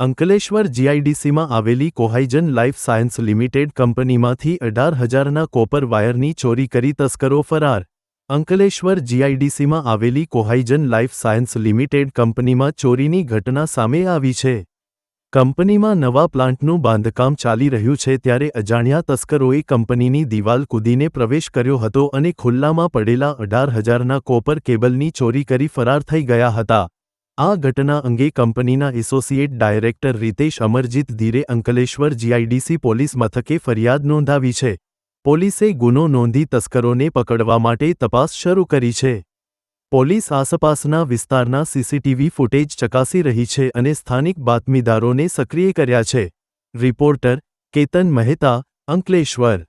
અંકલેશ્વર જીઆઈડીસીમાં આવેલી કોહાઇજન life science limited કંપનીમાંથી અઢાર હજારના કોપર વાયરની ચોરી કરી તસ્કરો ફરાર. અંકલેશ્વર જીઆઈડીસીમાં આવેલી કોહાઇજન લાઇફ સાયન્સ લિમિટેડ કંપનીમાં ચોરીની ઘટના સામે આવી છે. કંપનીમાં નવા પ્લાન્ટનું બાંધકામ ચાલી રહ્યું છે ત્યારે અજાણ્યા તસ્કરોએ કંપનીની દિવાલ કૂદીને પ્રવેશ કર્યો હતો અને ખુલ્લામાં પડેલા અઢાર હજારના કોપર કેબલની ચોરી કરી ફરાર થઈ ગયા હતા. આ ઘટના અંગે કંપનીના એસોસિએટ ડાયરેક્ટર રીતેશ અમરજીત ધીરે અંકલેશ્વર જીઆઈડીસી પોલીસ મથકે ફરિયાદ નોંધાવી છે. પોલીસે ગુનો નોંધી તસ્કરોને પકડવા માટે તપાસ શરૂ કરી છે. પોલીસ આસપાસના વિસ્તારના સીસીટીવી ફૂટેજ ચકાસી રહી છે અને સ્થાનિક બાતમીદારોને સક્રિય કર્યા છે. રિપોર્ટર કેતન મહેતા, અંકલેશ્વર.